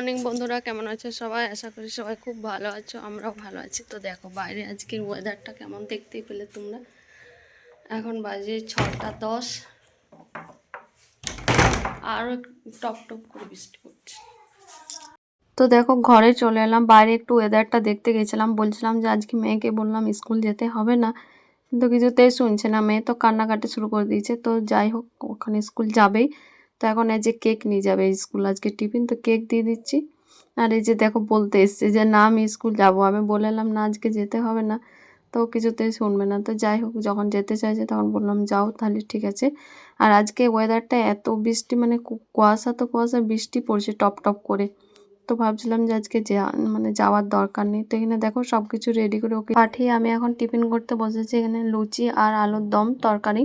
Morning বন্ধুরা, কেমন আছো সবাই? আশা করি সবাই খুব ভালো আছো, আমরাও ভালো আছি। তো দেখো, বাইরে আজকের ওয়েদারটা কেমন দেখতেই পেলে তোমরা? এখন বাজে ছটা দশ। আরও টপ টপ করে বৃষ্টি পড়ছে। তো দেখো, ঘরে চলে এলাম। বাইরে একটু ওয়েদারটা দেখতে গেছিলাম। বলছিলাম যে, আজকে মেয়েকে বললাম স্কুল যেতে হবে না। কিন্তু কিছুতেই শুনছে না। মেয়ে তো কান্নাকাটি শুরু করে দিয়েছে। তো যাই হোক, ওখানে স্কুল যাবেই। তো এখন এই যে কেক নিয়ে যাবে স্কুল, আজকে টিফিন, তো কেক দিয়ে দিচ্ছি। আর এই যে দেখো বলতে এসছে যে, না, আমি স্কুল যাব। আমি বলে এলাম, না, আজকে যেতে হবে না। তো কিছুতেই শুনবে না। তো যাই হোক, যখন যেতে চাইছে তখন বললাম, যাও তাহলে, ঠিক আছে। আর আজকে ওয়েদারটা এত বৃষ্টি মানে কুয়াশা তো কুয়াশা, বৃষ্টি পড়ছে টপ টপ করে। তো ভাবছিলাম যে আজকে মানে যাওয়ার দরকার নেই। তো এখানে দেখো সব কিছু রেডি করে ওকে পাঠিয়ে আমি এখন টিফিন করতে বসেছি। এখানে লুচি আর আলুর দম, তরকারি।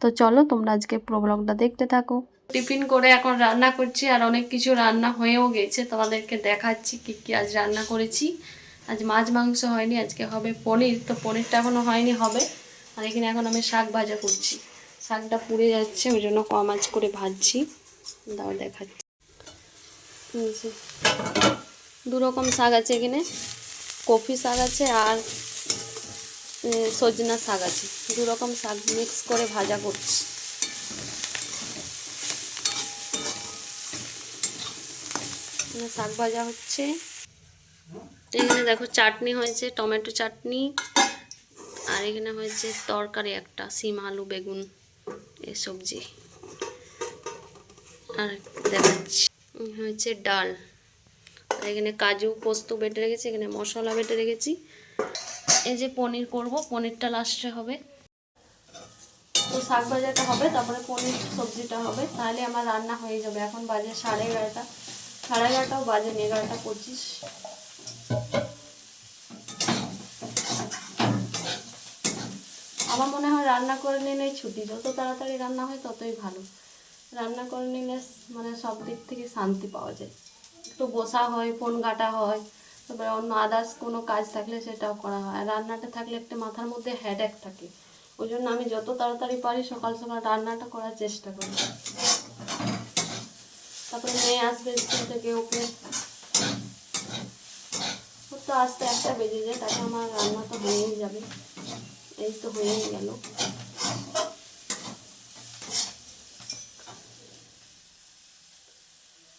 তো চলো, তোমরা আজকে প্রোব্লগটা দেখতে থাকো। টিফিন করে এখন রান্না করছি আর অনেক কিছু রান্না হয়েও গেছে। তোমাদেরকে দেখাচ্ছি কি কি আজ রান্না করেছি। আজ মাছ মাংস হয়নি, আজকে হবে পনির। তো পনিরটা এখনও হয়নি, হবে। আর এখানে এখন আমি শাক ভাজা করছি। শাকটা পুড়ে যাচ্ছে, ওই জন্য কম আঁচ করে ভাজছি। দাও দেখাচ্ছি। দু রকম শাক আছে এখানে। কফি শাক আছে আর সজনা শাক আছে। দু রকম শাক মিক্স করে ভাজা করছি। এখানে শাক ভাজা হচ্ছে। এখানে দেখো চাটনি হয়েছে, টমেটো চাটনি। আর এখানে হয়েছে তরকারি একটা, সিম, আলু, বেগুন, এ সবজি। আর দেখাচ্ছি। হয়েছে ডাল। আর এখানে কাজু পোস্ত বেটে রেখেছি, এখানে মশলা বেটে রেখেছি। এই যে পনির করব, পনিরটা লাস্টে হবে। তো শাক ভাজাটা হবে, তারপরে পনির সবজিটা হবে। তাহলে আমার রান্না হয়ে যাবে। এখন বাজে সাড়ে এগারোটা। সাড়ে এগারোটাও বাজে এগারোটা পঁচিশ আমার মনে হয় রান্না করে নিলেই ছুটি যত তাড়াতাড়ি রান্না হয় ততই ভালো। রান্না করে নিলে মানে সব দিক থেকে শান্তি পাওয়া যায়। একটু বসা হয়, ফোন ঘাটা হয়, তারপরে অন্য আদার্স কোনো কাজ থাকলে সেটাও করা হয়। আর রান্নাটা থাকলে একটা মাথার মধ্যে হেডেক থাকে। ওই জন্য আমি যত তাড়াতাড়ি পারি সকাল সকাল রান্নাটা করার চেষ্টা করি। তারপরে মেয়ে আসবে স্কুল থেকে ওকে। ওর তো আসতে একটা বেজে যায় তাকে আমার রান্না তো হয়েই যাবে। এই তো হয়েই গেল।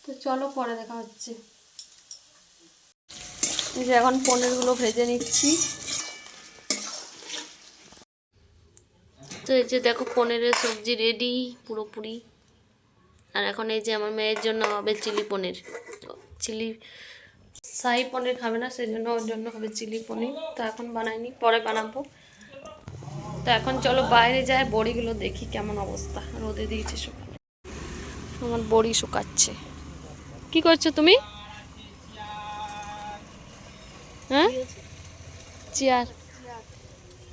তো চলো পরে দেখা হচ্ছে। যে এখন পনিরগুলো ভেজে নিচ্ছি। তো এই যে দেখো পনিরের সবজি রেডি পুরোপুরি। আর এখন এই যে আমার মেয়ের জন্য হবে চিলি পনির। চিলি, শাহি পনির খাবে না, সেই জন্য ওর জন্য হবে চিলি পনির। তো এখন বানাইনি, পরে বানাবো। তো এখন চলো বাইরে যাই, বড়িগুলো দেখি কেমন অবস্থা। রোদে দিয়েছে সকালে আমার বড়ি শুকাচ্ছে। কি করছ তুমি? হ্যাঁ? চেয়ার।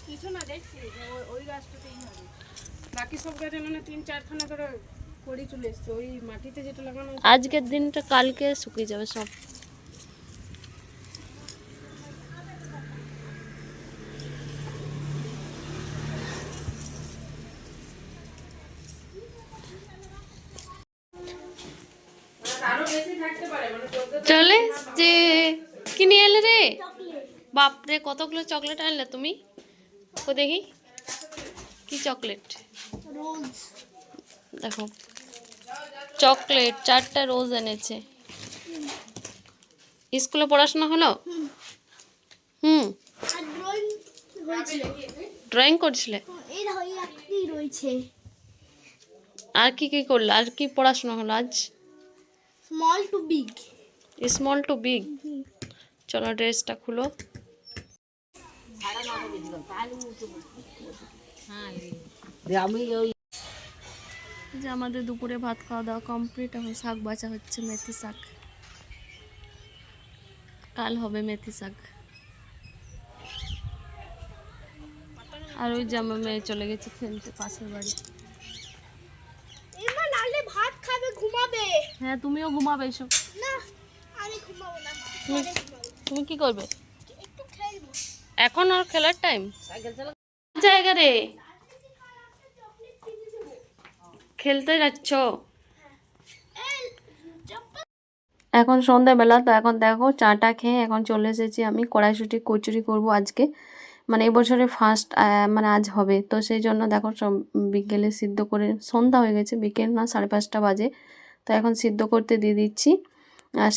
কিছু না দেখছি, ওই- গাছটাতেই হবে। বাকি সব গাছে তিন চারখানা করে কড়ি চলে এসছে। ওই মাটিতে যেটা লাগানো আজকের দিনটা কালকে শুকিয়ে যাবে সব। চলে যে কি নিয়ে এলে রে? বাপরে কতগুলো চকলেট আনলে তুমি? ও দেখি। কি চকলেট? দেখো। চকলেট চারটা রোজ এনেছে। স্কুলে পড়াশোনা হলো? হুম। ড্রয়িং করছিলে? হয়ে আর কি কি করলে? আর কি পড়াশোনা হলো আজ? Small to big small to big চলো ড্রেসটা খুলো। যে আমাদের দুপুরে ভাত খাওয়া দাওয়া কমপ্লিট এখন শাক বাছা হচ্ছে মেথি শাক। কাল হবে মেথি শাক। আর ওই যে আমার মেয়ে চলে গেছে খেলতে পাশের বাড়ি। ভাত খাবে ঘুমাবে। হ্যাঁ তুমিও ঘুমাবে এসব না আমি ঘুমাবো না। তুমি তুমি কি করবে? এখন আর খেলার টাইম জায়গা রে। খেলতে যাচ্ছ? এখন সন্ধ্যাবেলা, তো এখন দেখো চাটা খেয়ে এখন চলে এসেছি আমি। কড়াইশুটি, কচুরি করব আজকে। মানে এবছরে ফার্স্ট মানে আজ হবে। তো সেই জন্য দেখো সব বিকেলে সিদ্ধ করে, সন্ধ্যা হয়ে গেছে, বিকেল না সাড়ে পাঁচটা বাজে। তো এখন সিদ্ধ করতে দিয়ে দিচ্ছি।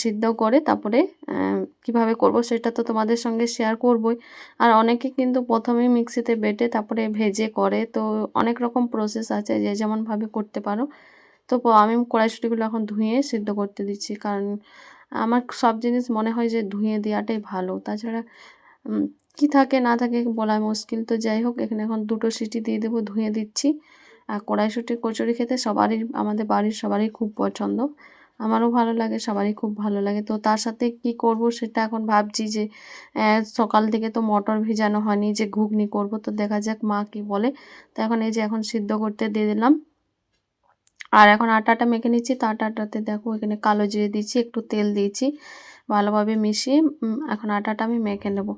সিদ্ধ করে তারপরে কীভাবে করব সেটা তো তোমাদের সঙ্গে শেয়ার করবই। আর অনেকে কিন্তু প্রথমেই মিক্সিতে বেটে তারপরে ভেজে করে। তো অনেক রকম প্রসেস আছে যে যেমনভাবে করতে পারো। তো আমি কড়াইশুটিগুলো এখন ধুয়ে সিদ্ধ করতে দিচ্ছি। কারণ আমার সব জিনিস মনে হয় যে ধুয়ে দেওয়াটাই ভালো। তাছাড়া কি থাকে না থাকে বলা মুশকিল। তো যাই হোক, এখানে এখন দুটো সিটি দিয়ে দেবো, ধুয়ে দিচ্ছি। আর কড়াইশুটি কচুরি খেতে সবারই, আমাদের বাড়ির সবারই খুব পছন্দ। আমারও ভালো লাগে, সবারই খুব ভালো লাগে। তো তার সাথে কি করব সেটা এখন ভাবছি যে সকাল থেকে তো মটর ভিজানো হয়নি, যে ঘুগনি করব। তো দেখা যাক মা কি বলে। তো এখন এই যে এখন সিদ্ধ করতে দিয়ে দিলাম। আর এখন আটাটা মেখে নিচ্ছি। তো আটাটাতে দেখো এখানে কালো জিরে দিচ্ছি, একটু তেল দিয়েছি, ভালোভাবে মিশিয়ে এখন আটাটা আমি মেখে নেব।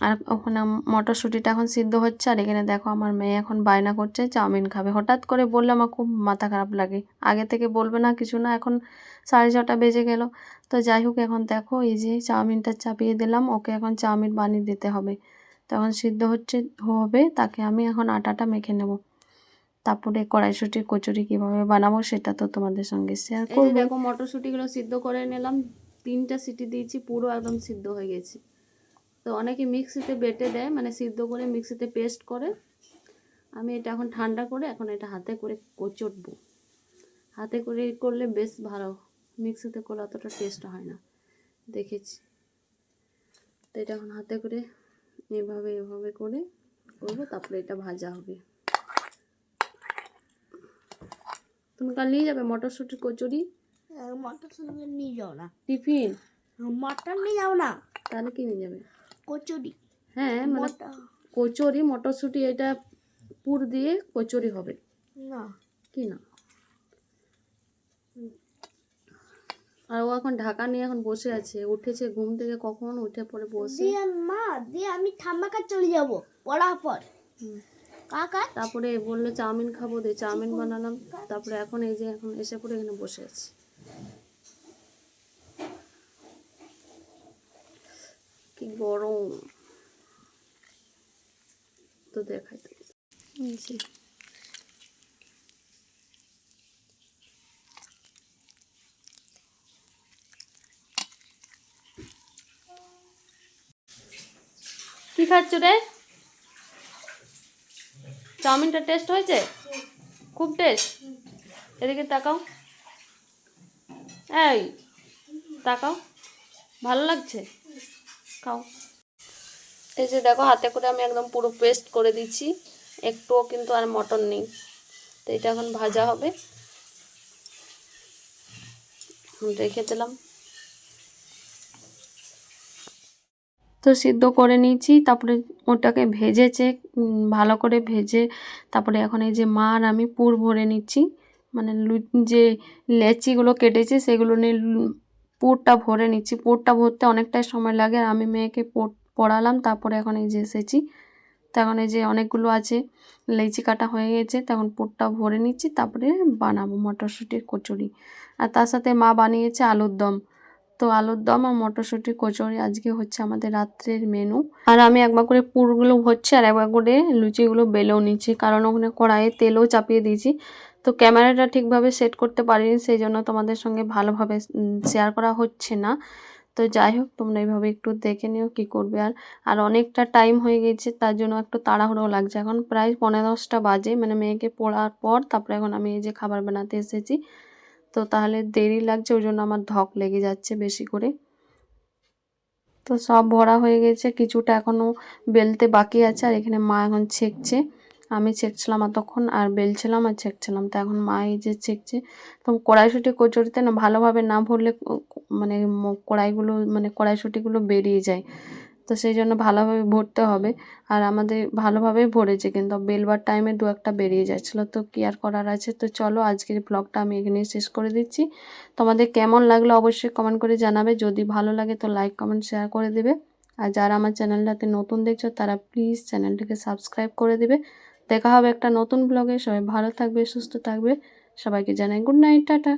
আর ওখানে মটরশুঁটিটা এখন সিদ্ধ হচ্ছে আর এখানে দেখো আমার মেয়ে এখন বায়না করছে চাউমিন খাবে। হঠাৎ করে বললে আমার খুব মাথা খারাপ লাগে। আগে থেকে বলবে না কিছু না এখন সাড়ে ছটা বেজে গেল। তো যাই হোক এখন দেখো এই যে চাউমিনটা চাপিয়ে দিলাম ওকে এখন চাউমিন বানিয়ে দিতে হবে। তখন সিদ্ধ হচ্ছে হবে তাকে আমি এখন আটাটা মেখে নেব। তারপরে কড়াইশুঁটি কচুরি কীভাবে বানাবো সেটা তো তোমাদের সঙ্গে শেয়ার করব। দেখো মটরশুঁটিগুলো সিদ্ধ করে নিলাম তিনটা সিটি দিয়েছি পুরো একদম সিদ্ধ হয়ে গেছে। তো অনেকে মিক্সিতে বেটে দেয় মানে সিদ্ধ করে মিক্সিতে পেস্ট করে। আমি এটা এখন ঠান্ডা করে এখন এটা হাতে করে কচটবো। হাতে করে করলে বেশ ভালো মিক্সিতে করলে অতটা টেস্ট হয় না। দেখেছি। তো এটা এখন হাতে করে এভাবে এভাবে করে করব তারপরে এটা ভাজা হবে। তুমি কাল নিয়ে যাবে মটরশুঁটি কচুরি? মটর সঙ্গে নিয়ে যাও না। টিফিন? মটর নিয়ে যাও না। তাহলে কি নিয়ে যাবে? কচুরি হ্যাঁ মানে কচুরি মটরশুঁটি এটা পুর দিয়ে কচুরি হবে। না। কি না? আর ও এখন ঢাকা নিয়ে এখন বসে আছে উঠেছে ঘুম থেকে কখন উঠে পড়ে বসে। মা দিয়ে আমি ঠাম্মা কাছে চলে যাব পড়ার পর। কাকা? তারপরে বলল চাউমিন খাব দিয়ে চাউমিন বানালাম। তারপরে এখন এই যে এখন এসে পড়ে এখানে বসে আছে। কি গরম। তো দেখাই। তো কি খাচ্ছ রে? চাউমিনটা টেস্ট হয়েছে? খুব টেস্ট এদিকে তাকাও। এই, তাকাও। ভালো লাগছে? খাও। এই যে দেখো, হাতে করে আমি একদম পুরো পেস্ট করে দিচ্ছি। একটুও কিন্তু আর মটন নেই। তো এটা এখন ভাজা হবে। রেখে দিলাম। তো সিদ্ধ করে নিয়েছি, তারপরে ওটাকে ভেজেছে ভালো করে ভেজে, তারপরে এখন এই যে মা আমি পুর ভরে নিচ্ছি। মানে যে লেচিগুলো কেটেছে, সেগুলো নিয়ে পুরটা ভরে নিচ্ছি। পুরটা ভরতে অনেকটাই সময় লাগে। আর আমি মেয়েকে পড়- পড়ালাম, তারপরে এখন এই যে এসেছি। তো এখন এই যে অনেকগুলো আছে, লেচি কাটা হয়ে গেছে তখন পুরটা ভরে নিচ্ছি, তারপরে বানাবো মটরশুঁটির কচুরি। আর তার সাথে মা বানিয়েছে আলুর দম। তো আলুর দম আর মটরশুঁটি কচুরি আজকে হচ্ছে আমাদের রাত্রের মেনু আর আমি একবার করে পুরগুলো হচ্ছে আর একবার করে লুচিগুলো বেলেও নিচ্ছি, কারণ ওখানে কড়াইয়ে তেলও চাপিয়ে দিয়েছি। তো ক্যামেরাটা ঠিকভাবে সেট করতে পারিনি, সেই জন্য তোমাদের সঙ্গে ভালোভাবে শেয়ার করা হচ্ছে না। তো যাই হোক, তোমরা এইভাবে একটু দেখে নিও কী করবে। আর আর অনেকটা টাইম হয়ে গেছে, তার জন্য একটু তাড়াহুড়ো লাগছে। এখন প্রায় পনেরো দশটা বাজে মানে মেয়েকে পড়ার পর তারপরে এখন আমি এই যে খাবার বানাতে এসেছি। তো তাহলে দেরি লাগছে, ওই জন্য আমার ধক লেগে যাচ্ছে বেশি করে। তো সব ভরা হয়ে গেছে, কিছুটা এখনও বেলতে বাকি আছে, আর এখানে মা এখন ছেঁকছে। আমি ছেঁকছিলাম এতক্ষণ আর বেলছিলাম আর ছেঁকছিলাম তো এখন মা এই যে ছেঁকছে তো কড়াইশুঁটি কচুরিতে না ভালোভাবে না ভরলে মানে কড়াইগুলো মানে কড়াইশুঁটিগুলো বেরিয়ে যায়। তো সেই জন্য ভালোভাবে ভরতে হবে আর আমাদের ভালোভাবেই ভরেছে কিন্তু বেলবার টাইমে দু একটা বেরিয়ে যাচ্ছিল। তো কি আর করার আছে? তো চলো আজকের ব্লগটা আমি এখানেই শেষ করে দিচ্ছি। তোমাদের কেমন লাগল অবশ্যই কমেন্ট করে জানাবে। যদি ভালো লাগে তো লাইক কমেন্ট শেয়ার করে দেবে। আর যারা আমার চ্যানেলটাতে নতুন দেখছ তারা প্লিজ চ্যানেলটাকে সাবস্ক্রাইব করে দেবে। দেখা হবে একটা নতুন ব্লগে সবাই ভালো থাকবে, সুস্থ থাকবে। সবাইকে জানাই গুড নাইট টাটা।